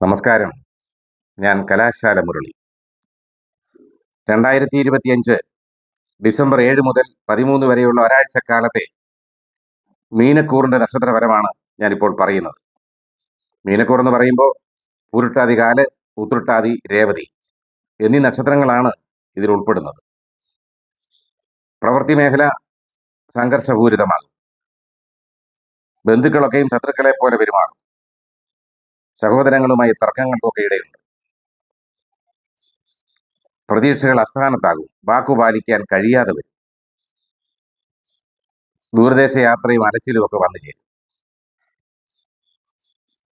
നമസ്കാരം. ഞാൻ കലാശാല മുരളി. രണ്ടായിരത്തി ഇരുപത്തിയഞ്ച് ഡിസംബർ ഏഴ് മുതൽ പതിമൂന്ന് വരെയുള്ള ഒരാഴ്ച ഒരാഴ്ചക്കാലത്തെ മീനക്കൂറിന്റെ നക്ഷത്രപരമാണ് ഞാനിപ്പോൾ പറയുന്നത്. മീനക്കൂർ എന്ന് പറയുമ്പോൾ പൂരുട്ടാതി കാൽ ഉത്രട്ടാതി രേവതി എന്നീ നക്ഷത്രങ്ങളാണ് ഇതിൽ ഉൾപ്പെടുന്നത്. പ്രവൃത്തി മേഖല സംഘർഷപൂരിതമാകും ബന്ധുക്കളൊക്കെയും ശത്രുക്കളെ പോലെ പെരുമാറും. സഹോദരങ്ങളുമായി തർക്കങ്ങൾക്കൊക്കെ ഇടയുണ്ട്. പ്രതീക്ഷകൾ അസ്ഥാനത്താകും. വാക്കു പാലിക്കാൻ കഴിയാതെ വരും. ദൂരദേശ യാത്രയും അലച്ചിലും ഒക്കെ വന്നു ചേരും.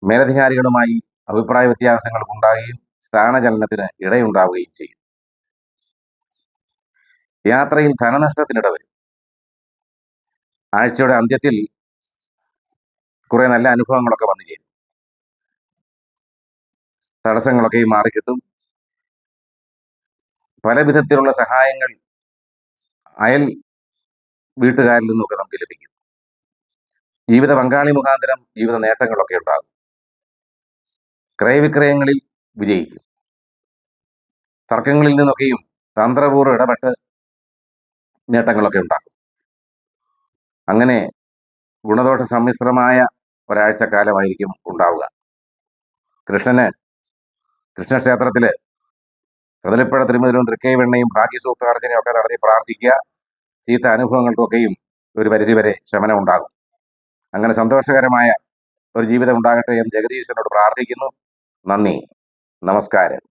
മേലധികാരികളുമായി അഭിപ്രായ വ്യത്യാസങ്ങൾ ഉണ്ടാവുകയും സ്ഥാനചലനത്തിന് ഇടയുണ്ടാവുകയും ചെയ്യും. യാത്രയിൽ ധനനഷ്ടത്തിനിട വരും. ആഴ്ചയുടെ അന്ത്യത്തിൽ കുറെ നല്ല അനുഭവങ്ങളൊക്കെ വന്നു ചേരും. തടസ്സങ്ങളൊക്കെയും മാറിക്കിട്ടും. പല വിധത്തിലുള്ള സഹായങ്ങൾ അയൽ വീട്ടുകാരിൽ നിന്നൊക്കെ നമുക്ക് ലഭിക്കും. ജീവിത പങ്കാളി മുഖാന്തരം ജീവിത നേട്ടങ്ങളൊക്കെ ഉണ്ടാകും. ക്രയവിക്രയങ്ങളിൽ വിജയിക്കും. തർക്കങ്ങളിൽ നിന്നൊക്കെയും തന്ത്രപൂർവം ഇടപെട്ട് നേട്ടങ്ങളൊക്കെ ഉണ്ടാക്കും. അങ്ങനെ ഗുണദോഷ സമ്മിശ്രമായ ഒരാഴ്ചക്കാലമായിരിക്കും ഉണ്ടാവുക. കൃഷ്ണന് കൃഷ്ണക്ഷേത്രത്തിൽ. കദളിപ്പഴ തിരുമുതലും തൃക്കൈവെണ്ണയും ഭാഗ്യസൂക്താർച്ചനയും ഒക്കെ നടത്തി പ്രാർത്ഥിക്കുക. ചീത്ത അനുഭവങ്ങൾക്കൊക്കെയും ഒരു പരിധിവരെ ശമനം ഉണ്ടാകും അങ്ങനെ സന്തോഷകരമായ ഒരു ജീവിതം ഉണ്ടാകട്ടെ എന്ന് ജഗദീശനോട് പ്രാർത്ഥിക്കുന്നു. നന്ദി. നമസ്കാരം.